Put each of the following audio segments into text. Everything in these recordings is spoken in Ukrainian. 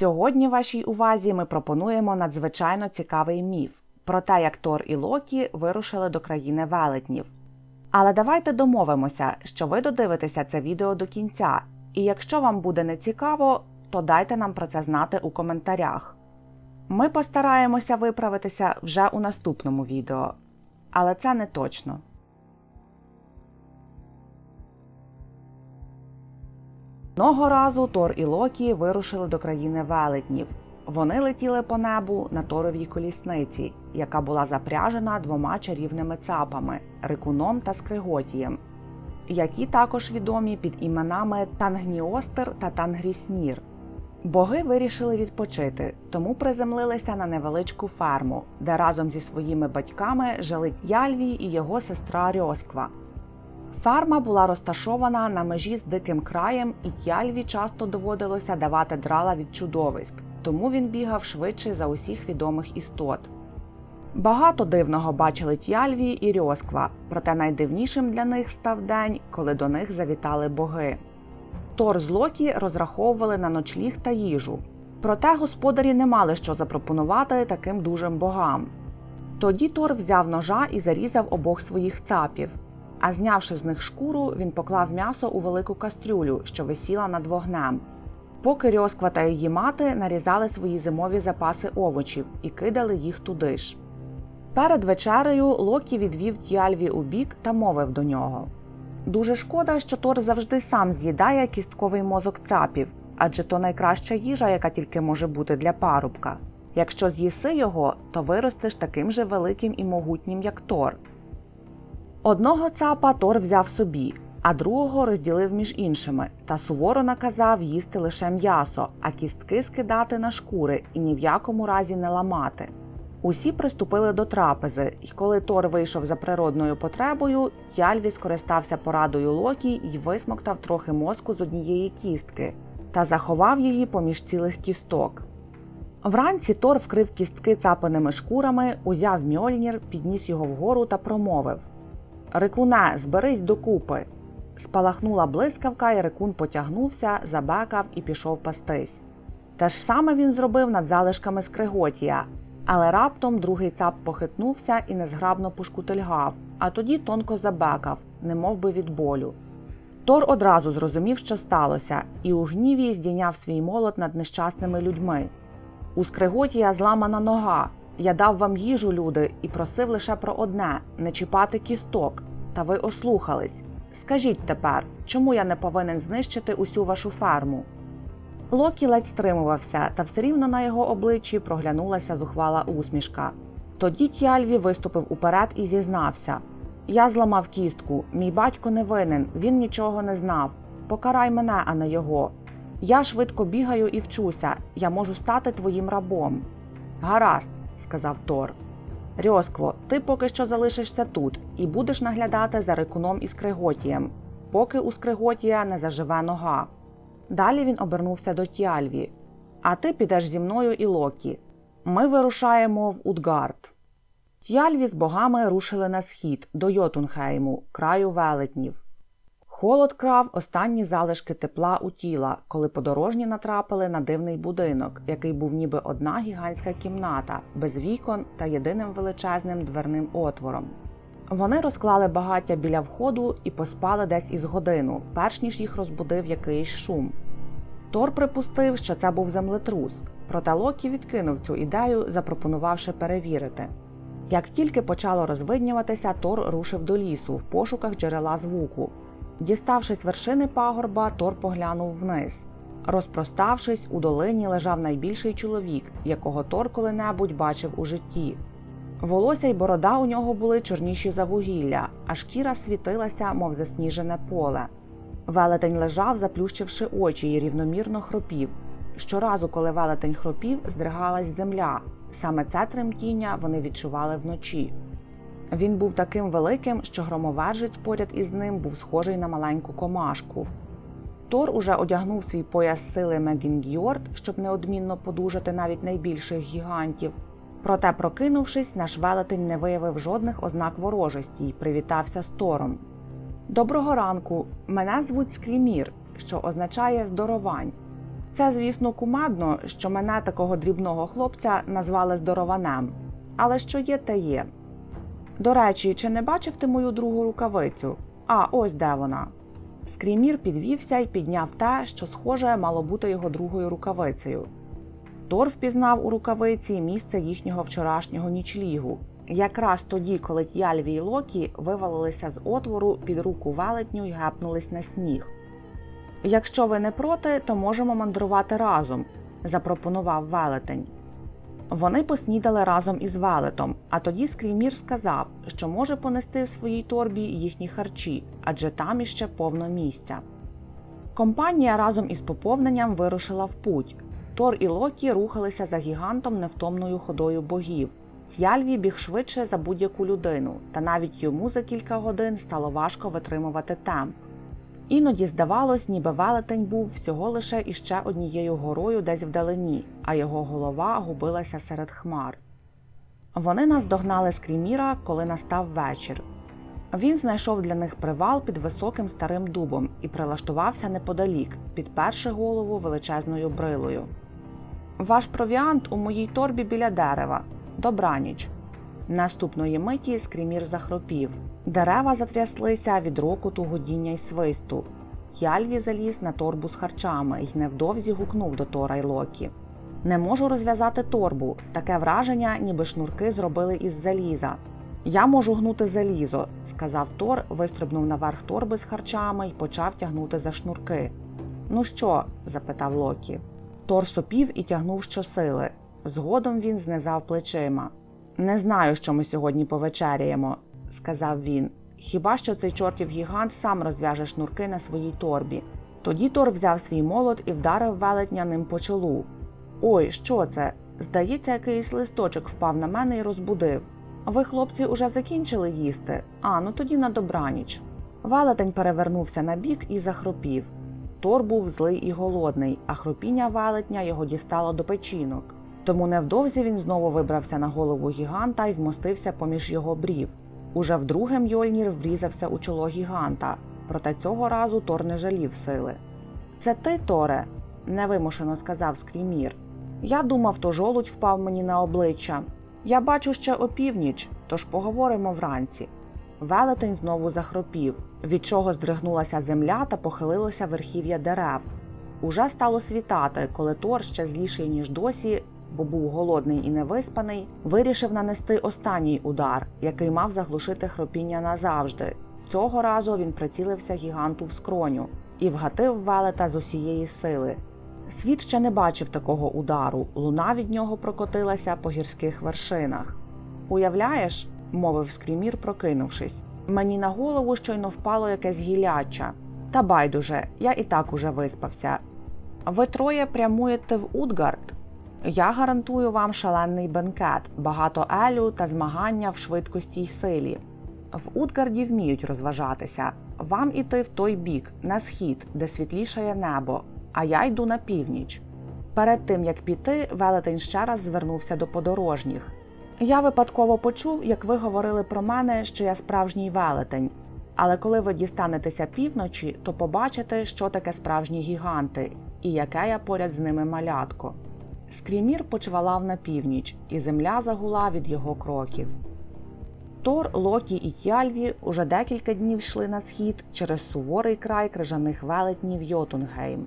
Сьогодні вашій увазі ми пропонуємо надзвичайно цікавий міф про те, як Тор і Локі вирушили до країни велетнів. Але давайте домовимося, що ви додивитеся це відео до кінця, і якщо вам буде нецікаво, то дайте нам про це знати у коментарях. Ми постараємося виправитися вже у наступному відео, але це не точно. Одного разу Тор і Локі вирушили до країни велетнів. Вони летіли по небу на торовій колісниці, яка була запряжена двома чарівними цапами рикуном та скриготієм, які також відомі під іменами Тангніостер та Тангріснір. Боги вирішили відпочити, тому приземлилися на невеличку ферму, де разом зі своїми батьками жили Т'яльві і його сестра Рьосква. Ферма була розташована на межі з диким краєм, і Т'яльві часто доводилося давати драла від чудовиськ, тому він бігав швидше за усіх відомих істот. Багато дивного бачили Т'яльві і Рьосква, проте найдивнішим для них став день, коли до них завітали боги. Тор з Локі розраховували на ночліг та їжу. Проте господарі не мали що запропонувати таким дужим богам. Тоді Тор взяв ножа і зарізав обох своїх цапів. А знявши з них шкуру, він поклав м'ясо у велику кастрюлю, що висіла над вогнем. Поки Рьосква та її мати нарізали свої зимові запаси овочів і кидали їх туди ж. Перед вечерею Локі відвів Т'яльві у бік та мовив до нього. Дуже шкода, що Тор завжди сам з'їдає кістковий мозок цапів, адже то найкраща їжа, яка тільки може бути для парубка. Якщо з'їси його, то виростеш таким же великим і могутнім, як Тор. Одного цапа Тор взяв собі, а другого розділив між іншими та суворо наказав їсти лише м'ясо, а кістки скидати на шкури і ні в якому разі не ламати. Усі приступили до трапези, і коли Тор вийшов за природною потребою, Тяльві скористався порадою Локі і висмоктав трохи мозку з однієї кістки та заховав її поміж цілих кісток. Вранці Тор вкрив кістки цапаними шкурами, узяв мьольнір, підніс його вгору та промовив Рикуне, зберись докупи. Спалахнула блискавка, і рикун потягнувся, забекав і пішов пастись. Те ж саме він зробив над залишками скриготія, але раптом другий цап похитнувся і незграбно пошкутильгав, а тоді тонко забекав, немов би від болю. Тор одразу зрозумів, що сталося, і у гніві здійняв свій молот над нещасними людьми. У скриготія зламана нога. Я дав вам їжу, люди, і просив лише про одне не чіпати кісток. Та ви ослухались. Скажіть тепер, чому я не повинен знищити усю вашу ферму? Локі ледь стримувався, та все рівно на його обличчі проглянулася зухвала усмішка. Тоді Тяльві виступив уперед і зізнався: Я зламав кістку, мій батько не винен, він нічого не знав. Покарай мене, а не його. Я швидко бігаю і вчуся, я можу стати твоїм рабом. Гаразд, сказав Тор. Рьоскво, ти поки що залишишся тут і будеш наглядати за рикуном і скриготієм, поки у скриготія не заживе нога. Далі він обернувся до Тіальві. А ти підеш зі мною і Локі. Ми вирушаємо в Утгард. Тіальві з богами рушили на схід до Йотунхейму, краю велетнів. Холод крав останні залишки тепла у тіла, коли подорожні натрапили на дивний будинок, який був ніби одна гігантська кімната, без вікон та єдиним величезним дверним отвором. Вони розклали багаття біля входу і поспали десь із годину, перш ніж їх розбудив якийсь шум. Тор припустив, що це був землетрус, проте Локі відкинув цю ідею, запропонувавши перевірити. Як тільки почало розвиднюватися, Тор рушив до лісу в пошуках джерела звуку. Діставшись вершини пагорба, Тор поглянув вниз. Розпроставшись, у долині лежав найбільший чоловік, якого Тор коли-небудь бачив у житті. Волосся й борода у нього були чорніші за вугілля, а шкіра світилася, мов засніжене поле. Велетень лежав, заплющивши очі, і рівномірно хропів. Щоразу, коли велетень хропів, здригалась земля. Саме це тремтіння вони відчували вночі. Він був таким великим, що громовержець поряд із ним був схожий на маленьку комашку. Тор уже одягнув свій пояс сили Мегінгьорд, щоб неодмінно подужати навіть найбільших гігантів. Проте, прокинувшись, наш велетень не виявив жодних ознак ворожості й привітався з Тором. Доброго ранку, мене звуть Скрімір, що означає здоровань. Це, звісно, кумедно, що мене такого дрібного хлопця назвали здорованем. Але що є, те є. До речі, чи не бачив ти мою другу рукавицю? А, ось де вона. Скрімір підвівся і підняв те, що схоже мало бути його другою рукавицею. Тор впізнав у рукавиці місце їхнього вчорашнього нічлігу, якраз тоді, коли Т'яльві й Локі вивалилися з отвору під руку велетню й гепнулись на сніг. Якщо ви не проти, то можемо мандрувати разом, запропонував велетень. Вони поснідали разом із велетом, а тоді Скрімір сказав, що може понести в своїй торбі їхні харчі, адже там іще повно місця. Компанія разом із поповненням вирушила в путь. Тор і Локі рухалися за гігантом невтомною ходою богів. Т'яльві біг швидше за будь-яку людину, та навіть йому за кілька годин стало важко витримувати темп. Іноді здавалось, ніби велетень був всього лише іще однією горою десь вдалині, а його голова губилася серед хмар. Вони наздогнали скріміра, коли настав вечір. Він знайшов для них привал під високим старим дубом і прилаштувався неподалік, підперши голову величезною брилою. Ваш провіант у моїй торбі біля дерева. Добраніч. Наступної миті скрімір захропів. Дерева затряслися від рокоту, гудіння й свисту. Т'яльві заліз на торбу з харчами й невдовзі гукнув до Тора й Локі. Не можу розв'язати торбу. Таке враження, ніби шнурки зробили із заліза. Я можу гнути залізо, сказав Тор, вистрибнув наверх торби з харчами й почав тягнути за шнурки. Ну що? запитав Локі. Тор сопів і тягнув щосили. Згодом він знизав плечима. Не знаю, що ми сьогодні повечеряємо, сказав він. Хіба що цей чортів гігант сам розв'яже шнурки на своїй торбі. Тоді Тор взяв свій молот і вдарив велетня ним по чолу. Ой, що це? Здається, якийсь листочок впав на мене і розбудив. Ви, хлопці, уже закінчили їсти? А, ну тоді на добраніч. Велетень перевернувся на бік і захропів. Тор був злий і голодний, а хропіння велетня його дістало до печінок. Тому невдовзі він знову вибрався на голову гіганта і вмостився поміж його брів. Уже вдруге Мьольнір врізався у чоло гіганта, проте цього разу Тор не жалів сили. Це ти, Торе? невимушено сказав Скрімір. Я думав, то жолудь впав мені на обличчя. Я бачу ще опівніч, тож поговоримо вранці. Велетень знову захропів, від чого здригнулася земля та похилилося верхів'я дерев. Уже стало світати, коли Тор, ще зліший, ніж досі, бо був голодний і невиспаний, вирішив нанести останній удар, який мав заглушити хропіння назавжди. Цього разу він прицілився гіганту в скроню і вгатив велета з усієї сили. Світ ще не бачив такого удару, луна від нього прокотилася по гірських вершинах. Уявляєш, мовив скрімір, прокинувшись, мені на голову щойно впало якесь гіляча. Та байдуже, я і так уже виспався. Ви троє прямуєте в Утгард? Я гарантую вам шалений бенкет, багато елю та змагання в швидкості й силі. В Утгарді вміють розважатися. Вам іти в той бік, на схід, де світлішає небо, а я йду на північ. Перед тим як піти, велетень ще раз звернувся до подорожніх. Я випадково почув, як ви говорили про мене, що я справжній велетень. Але коли ви дістанетеся півночі, то побачите, що таке справжні гіганти і яке я поряд з ними малятко. Скрімір почвалав на північ, і земля загула від його кроків. Тор, Локі і Тяльві уже декілька днів йшли на схід через суворий край крижаних велетнів Йотунгейм.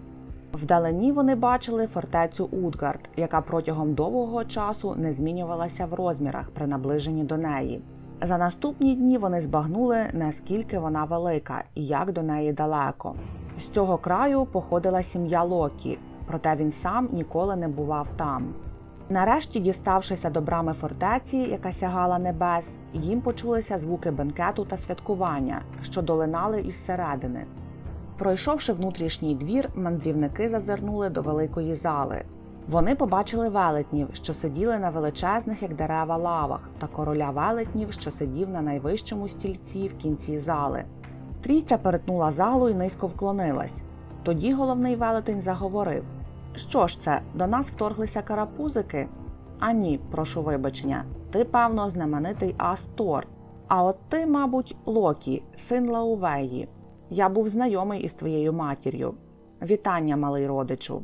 Вдалині вони бачили фортецю Утгард, яка протягом довгого часу не змінювалася в розмірах при наближенні до неї. За наступні дні вони збагнули, наскільки вона велика і як до неї далеко. З цього краю походила сім'я Локі, проте він сам ніколи не бував там. Нарешті, діставшися до брами фортеці, яка сягала небес, їм почулися звуки бенкету та святкування, що долинали із середини. Пройшовши внутрішній двір, мандрівники зазирнули до великої зали. Вони побачили велетнів, що сиділи на величезних, як дерева, лавах, та короля велетнів, що сидів на найвищому стільці в кінці зали. Трійця перетнула залу і низько вклонилась. Тоді головний велетень заговорив: Що ж це, до нас вторглися карапузики? А ні, прошу вибачення, ти, певно, знаменитий Астор. А от ти, мабуть, Локі, син Лаувеї. Я був знайомий із твоєю матір'ю. Вітання, малий родичу.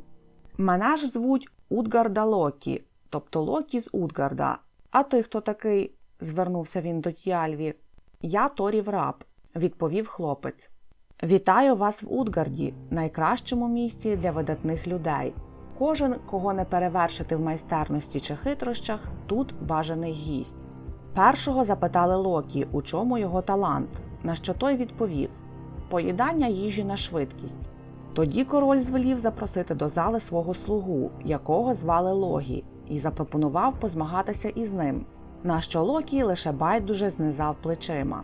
Мене ж звуть Утгарда Локі, тобто Локі з Утгарда. А ти хто такий? звернувся він до Тіальві. Я Торів раб, відповів хлопець. Вітаю вас в Утгарді, найкращому місці для видатних людей. Кожен, кого не перевершити в майстерності чи хитрощах, тут бажаний гість. Першого запитали Локі, у чому його талант, на що той відповів поїдання їжі на швидкість. Тоді король звелів запросити до зали свого слугу, якого звали Логі, і запропонував позмагатися із ним, на що Локі лише байдуже знизав плечима.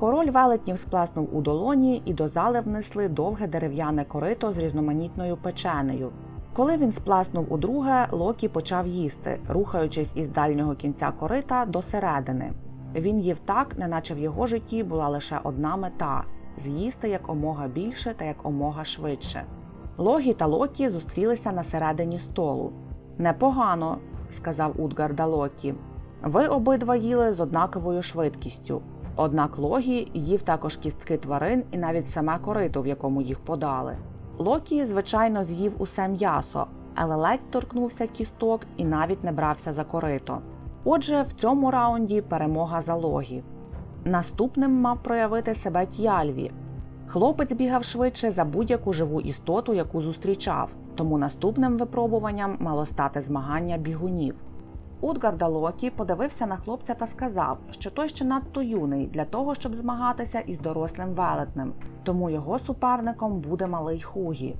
Король велетнів сплеснув у долоні і до зали внесли довге дерев'яне корито з різноманітною печенею. Коли він сплеснув у друге, Локі почав їсти, рухаючись із дальнього кінця корита до середини. Він їв так, неначе в його житті була лише одна мета з'їсти як омога більше та як омога швидше. Логі та Локі зустрілися на середині столу. Непогано, сказав Утгарда Локі. Ви обидва їли з однаковою швидкістю. Однак Логі їв також кістки тварин і навіть саме корито, в якому їх подали. Локі, звичайно, з'їв усе м'ясо, але ледь торкнувся кісток і навіть не брався за корито. Отже, в цьому раунді перемога за Логі. Наступним мав проявити себе Т'яльві. Хлопець бігав швидше за будь-яку живу істоту, яку зустрічав, тому наступним випробуванням мало стати змагання бігунів. Утгарда Локі подивився на хлопця та сказав, що той ще надто юний для того, щоб змагатися із дорослим велетнем, тому його суперником буде малий Хугі.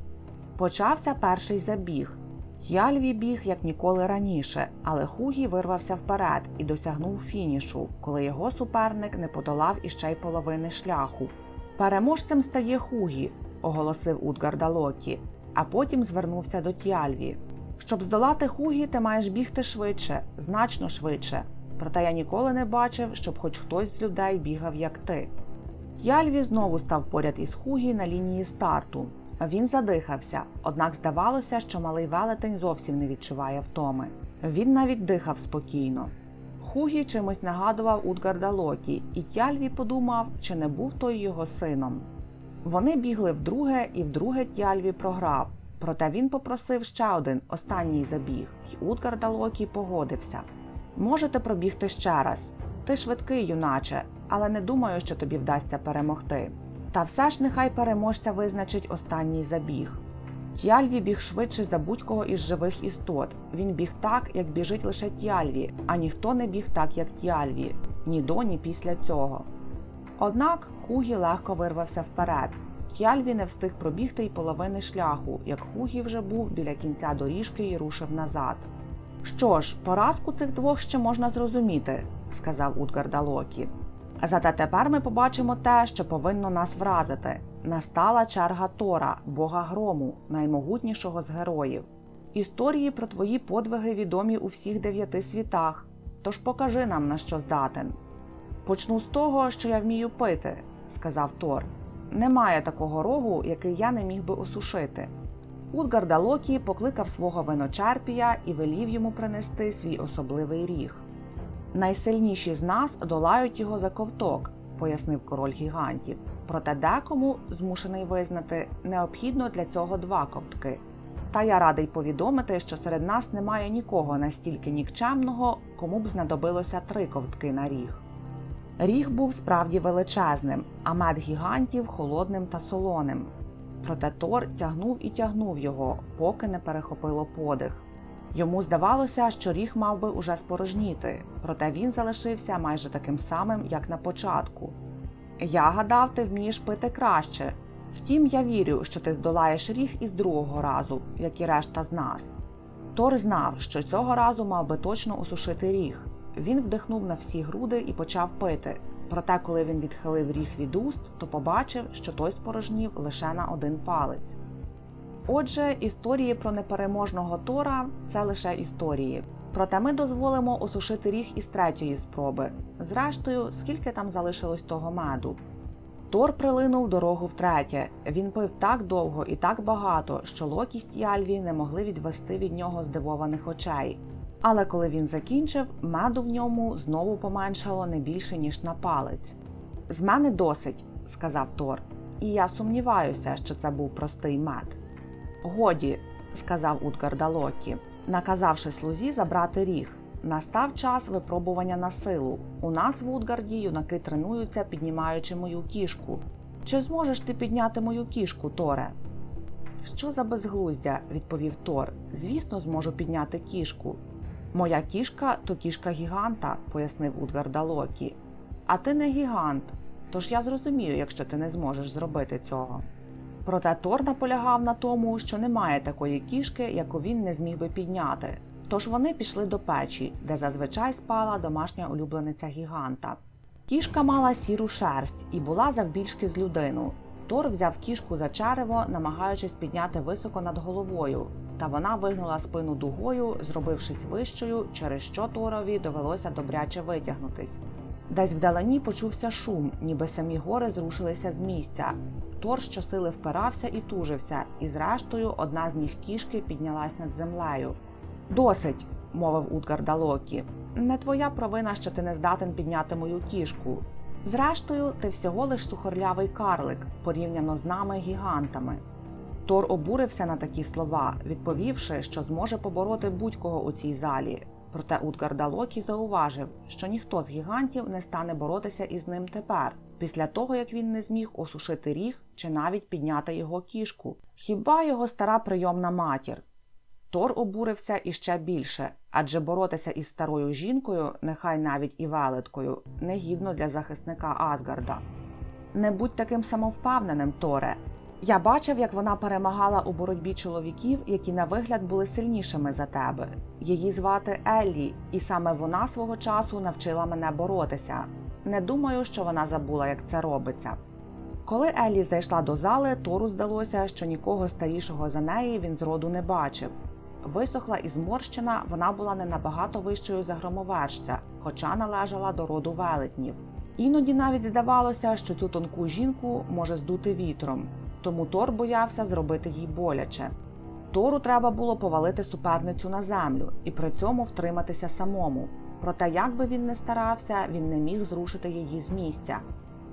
Почався перший забіг. Т'яльві біг як ніколи раніше, але Хугі вирвався вперед і досягнув фінішу, коли його суперник не подолав іще й половини шляху. Переможцем стає Хугі, оголосив Утгарда Локі, а потім звернувся до Т'яльві. Щоб здолати Хугі, ти маєш бігти швидше, значно швидше. Проте я ніколи не бачив, щоб хоч хтось з людей бігав як ти. Т'яльві знову став поряд із Хугі на лінії старту. Він задихався, однак здавалося, що малий велетень зовсім не відчуває втоми. Він навіть дихав спокійно. Хугі чимось нагадував Утгарда Локі, і Тяльві подумав, чи не був той його сином. Вони бігли вдруге, і вдруге Тяльві програв. Проте він попросив ще один останній забіг, і Утгарда Локі погодився. Можете пробігти ще раз. Ти швидкий, юначе, але не думаю, що тобі вдасться перемогти. Та все ж нехай переможця визначить останній забіг. Т'яльві біг швидше за будь-кого із живих істот. Він біг так, як біжить лише Т'яльві, а ніхто не біг так, як Т'яльві, ні до, ні після цього. Однак Хугі легко вирвався вперед. Т'яльві не встиг пробігти й половини шляху, як Хугі вже був біля кінця доріжки і рушив назад. Що ж, поразку цих двох ще можна зрозуміти, сказав Утгарда Локі. Зате тепер ми побачимо те, що повинно нас вразити. Настала черга Тора, бога грому, наймогутнішого з героїв. Історії про твої подвиги відомі у всіх дев'яти світах. Тож покажи нам, на що здатен. Почну з того, що я вмію пити, сказав Тор. Немає такого рогу, який я не міг би осушити. Утгарда Локі покликав свого виночерпія і велів йому принести свій особливий ріг. Найсильніші з нас долають його за ковток, пояснив король гігантів. Проте декому, змушений визнати, необхідно для цього два ковтки. Та я радий повідомити, що серед нас немає нікого настільки нікчемного, кому б знадобилося три ковтки на ріг. Ріг був справді величезним, а мед гігантів холодним та солоним. Проте Тор тягнув і тягнув його, поки не перехопило подих. Йому здавалося, що ріг мав би уже спорожніти, проте він залишився майже таким самим, як на початку. Я гадав, ти вмієш пити краще. Втім, я вірю, що ти здолаєш ріг із другого разу, як і решта з нас. Тор знав, що цього разу мав би точно осушити ріг. Він вдихнув на всі груди і почав пити. Проте, коли він відхилив ріг від уст, то побачив, що той спорожнів лише на один палець. Отже, історії про непереможного Тора це лише історії. Проте ми дозволимо осушити ріг із третьої спроби. Зрештою, скільки там залишилось того меду. Тор прилинув дорогу втретє. Він пив так довго і так багато, що локість і Альві не могли відвести від нього здивованих очей. Але коли він закінчив, меду в ньому знову поменшало не більше, ніж на палець. З мене досить, сказав Тор, і я сумніваюся, що це був простий мед. Годі, сказав Утгарда Локі, наказавши слузі забрати ріг. Настав час випробування на силу. У нас в Утгарді юнаки тренуються, піднімаючи мою кішку. Чи зможеш ти підняти мою кішку, Торе? Що за безглуздя, відповів Тор. Звісно, зможу підняти кішку. Моя кішка то кішка гіганта, пояснив Утгарда Локі. А ти не гігант, тож я зрозумію, якщо ти не зможеш зробити цього. Проте Тор наполягав на тому, що немає такої кішки, яку він не зміг би підняти. Тож вони пішли до печі, де зазвичай спала домашня улюблениця гіганта. Кішка мала сіру шерсть і була завбільшки з людину. Тор взяв кішку за черево, намагаючись підняти високо над головою, та вона вигнула спину дугою, зробившись вищою, через що Торові довелося добряче витягнутись. Десь вдалині почувся шум, ніби самі гори зрушилися з місця. Тор щосили впирався і тужився, і зрештою одна з ніг кішки піднялась над землею. Досить, мовив Утгарда Локі. Не твоя провина, що ти не здатен підняти мою кішку. Зрештою, ти всього лиш сухорлявий карлик, порівняно з нами гігантами. Тор обурився на такі слова, відповівши, що зможе побороти будь-кого у цій залі. Проте Утгарда Локі зауважив, що ніхто з гігантів не стане боротися із ним тепер, після того як він не зміг осушити ріг чи навіть підняти його кішку. Хіба його стара прийомна матір? Тор обурився іще більше, адже боротися із старою жінкою, нехай навіть і велеткою, негідно для захисника Асгарда. Не будь таким самовпевненим, Торе. Я бачив, як вона перемагала у боротьбі чоловіків, які на вигляд були сильнішими за тебе. Її звати Еллі, і саме вона свого часу навчила мене боротися. Не думаю, що вона забула, як це робиться. Коли Еллі зайшла до зали, Тору здалося, що нікого старішого за неї він зроду не бачив. Висохла і зморщена, вона була не набагато вищою за громовержця, хоча належала до роду велетнів. Іноді навіть здавалося, що цю тонку жінку може здути вітром, тому Тор боявся зробити їй боляче. Тору треба було повалити суперницю на землю і при цьому втриматися самому. Проте, як би він не старався, він не міг зрушити її з місця.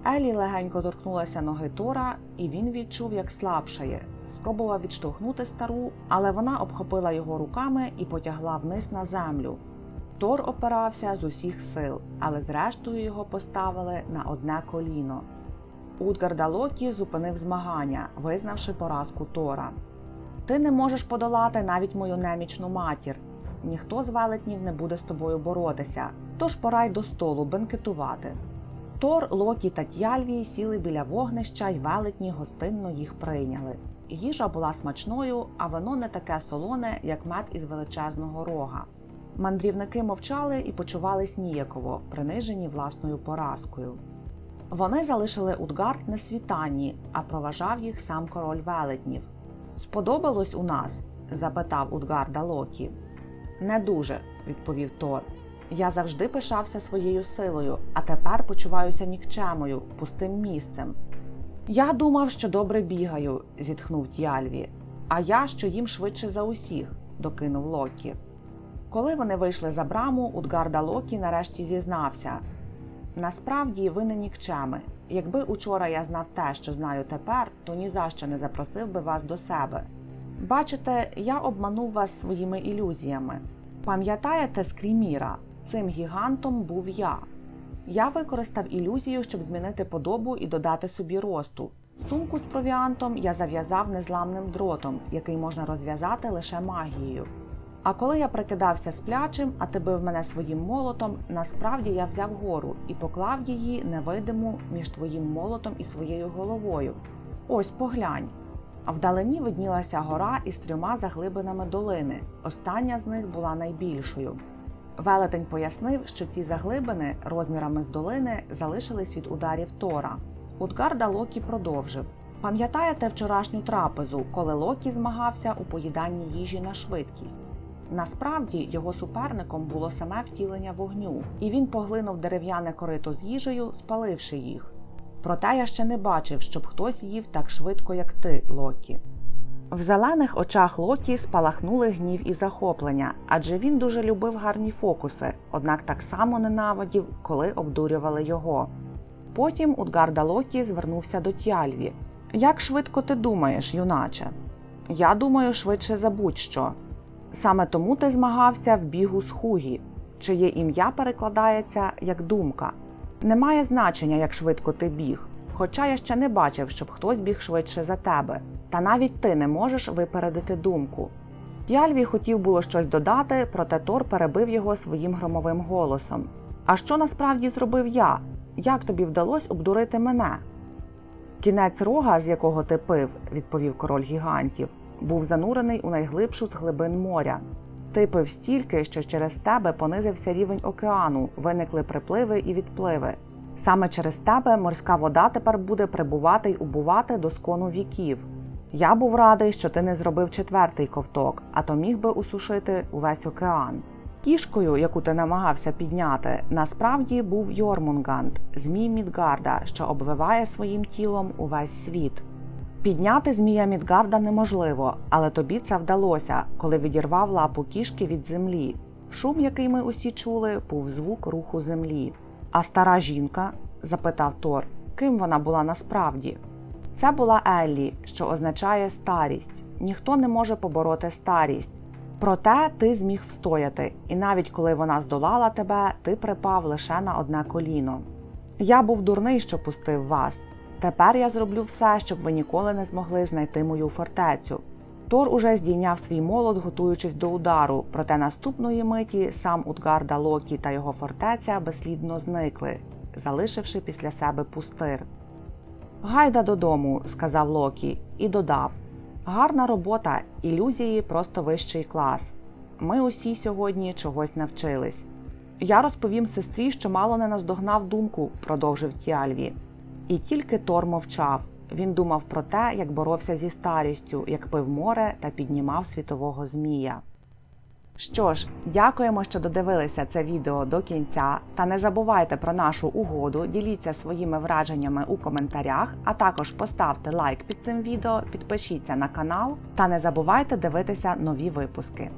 Елі легенько торкнулася ноги Тора, і він відчув, як слабшає. Спробував відштовхнути стару, але вона обхопила його руками і потягла вниз на землю. Тор опирався з усіх сил, але зрештою його поставили на одне коліно. Утгарда Локі зупинив змагання, визнавши поразку Тора. Ти не можеш подолати навіть мою немічну матір. Ніхто з велетнів не буде з тобою боротися, тож пора й до столу бенкетувати. Тор, Локі та Т'яльвій сіли біля вогнища й велетні гостинно їх прийняли. Їжа була смачною, а вино не таке солоне, як мед із величезного рога. Мандрівники мовчали і почувались ніяково, принижені власною поразкою. Вони залишили Утгард на світанні, а проважав їх сам король велетнів. Сподобалось у нас? запитав Утгарда Локі. Не дуже, відповів Тор. Я завжди пишався своєю силою, а тепер почуваюся нікчемою, пустим місцем. Я думав, що добре бігаю, зітхнув Т'яльві. А я, що їм швидше за усіх, докинув Локі. Коли вони вийшли за браму, Утгарда Локі нарешті зізнався. Насправді ви не нікчеми. Якби учора я знав те, що знаю тепер, то ні за що не запросив би вас до себе. Бачите, я обманув вас своїми ілюзіями. Пам'ятаєте Скріміра? Цим гігантом був я. Я використав ілюзію, щоб змінити подобу і додати собі росту. Сумку з провіантом я зав'язав незламним дротом, який можна розв'язати лише магією. А коли я прикидався сплячим, а ти бив мене своїм молотом, насправді я взяв гору і поклав її невидиму між твоїм молотом і своєю головою. Ось поглянь. А вдалині виднілася гора із трьома заглибинами долини. Остання з них була найбільшою. Велетень пояснив, що ці заглибини розмірами з долини залишились від ударів Тора. Утгарда Локі продовжив: Пам'ятаєте вчорашню трапезу, коли Локі змагався у поїданні їжі на швидкість? Насправді його суперником було саме втілення вогню, і він поглинув дерев'яне корито з їжею, спаливши їх. Проте я ще не бачив, щоб хтось їв так швидко, як ти, Локі. В зелених очах Локі спалахнули гнів і захоплення, адже він дуже любив гарні фокуси, однак так само ненавидів, коли обдурювали його. Потім Утгарда Локі звернувся до Т'яльві. Як швидко ти думаєш, юначе? Я думаю, швидше за будь-що. Саме тому ти змагався в бігу з хугі, чиє ім'я перекладається як думка. Немає значення, як швидко ти біг, хоча я ще не бачив, щоб хтось біг швидше за тебе. Та навіть ти не можеш випередити думку. Т'яльві хотів було щось додати, проте Тор перебив його своїм громовим голосом. А що насправді зробив я? Як тобі вдалося обдурити мене? Кінець рога, з якого ти пив, відповів король гігантів, був занурений у найглибшу з глибин моря. Ти пив стільки, що через тебе понизився рівень океану, виникли припливи і відпливи. Саме через тебе морська вода тепер буде прибувати й убувати до скону віків. Я був радий, що ти не зробив четвертий ковток, а то міг би усушити увесь океан. Кішкою, яку ти намагався підняти, насправді був Йормунганд, змій Мідгарда, що обвиває своїм тілом увесь світ. Підняти змія Мідгарда неможливо, але тобі це вдалося, коли відірвав лапу кішки від землі. Шум, який ми усі чули, був звук руху землі. А стара жінка? запитав Тор, ким вона була насправді? Це була Еллі, що означає старість. Ніхто не може побороти старість. Проте ти зміг встояти, і навіть коли вона здолала тебе, ти припав лише на одне коліно. Я був дурний, що пустив вас. Тепер я зроблю все, щоб ви ніколи не змогли знайти мою фортецю. Тор уже здійняв свій молот, готуючись до удару, проте наступної миті сам Утгарда Локі та його фортеця безслідно зникли, залишивши після себе пустир. Гайда додому, сказав Локі, і додав: Гарна робота, ілюзії просто вищий клас. Ми усі сьогодні чогось навчились. Я розповім сестрі, що мало не наздогнав думку, продовжив Тіальві. І тільки Тор мовчав. Він думав про те, як боровся зі старістю, як пив море та піднімав світового змія. Що ж, дякуємо, що додивилися це відео до кінця. Та не забувайте про нашу угоду, діліться своїми враженнями у коментарях, а також поставте лайк під цим відео, підпишіться на канал та не забувайте дивитися нові випуски.